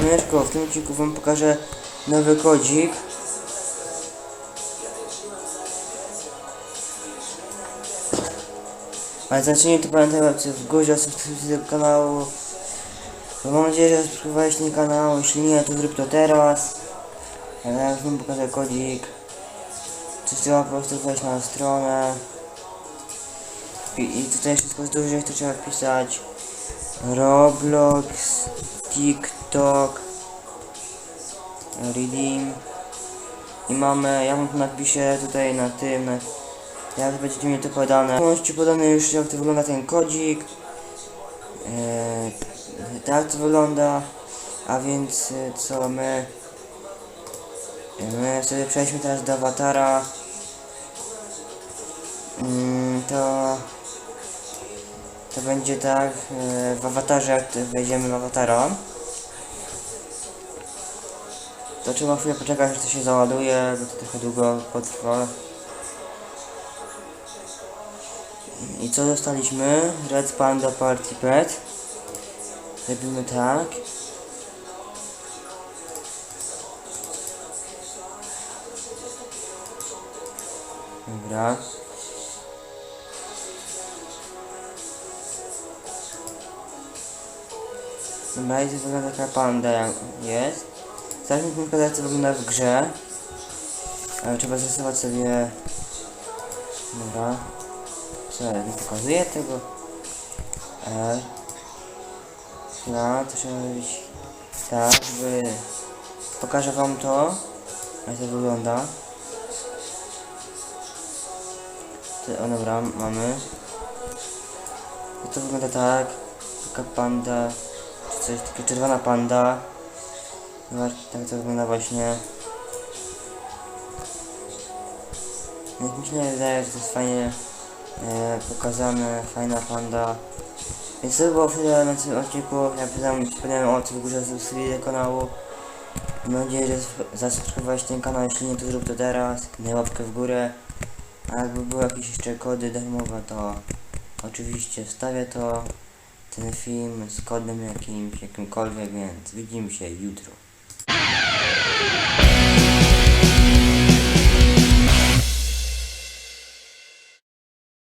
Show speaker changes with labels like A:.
A: Siemaneczko, w tym odcinku wam pokażę nowy kodzik. Ale znaczenie to pamiętajcie w górze subskrypcji do kanału. Bo mam nadzieję, że subskrybowałeś ten kanał, jeśli nie, to zrób to teraz. A teraz wam pokażę kodzik. Coś trzeba po prostu wejść na stronę. I, i tutaj wszystko jest dużo, to trzeba wpisać. Roblox, TikTok, Redeem i mamy, ja mam tu napiszę tutaj na tym, jak będzie mi to podane. Możecie podane już jak to wygląda ten kodzik. Eee, tak to wygląda, a więc e, co my, my sobie przejdźmy teraz do awatara. Mm, to to będzie tak e, w awatarze, jak wejdziemy w awatara. To trzeba chwilę poczekać, aż to się załaduje, bo to trochę długo potrwa. I co dostaliśmy? Red Panda Party Pet. Robimy tak. Dobra. To wygląda taka panda jak jest. Mi pokazać to wygląda w grze. Trzeba zastosować sobie... Dobra. Co, nie pokazuję tego? E. No, to trzeba robić tak, by... Pokażę wam to, jak to wygląda. O dobra, mamy. To wygląda tak. Taka panda coś, taka czerwona panda. Zobacz, tak to wygląda właśnie. Jak mi się wydaje, że to jest fajnie e, pokazane, fajna panda. Więc to było tyle na tym odcinku. Ja pytam, wspomniałem o tym w górze subskrypcji do kanału. Mam nadzieję, że zasubskrybowałeś ten kanał, jeśli nie to zrób to teraz. Daj łapkę w górę. A jakby były jakieś jeszcze kody darmowe, to oczywiście wstawię to ten film z kodem jakimś, jakimkolwiek, więc widzimy się jutro.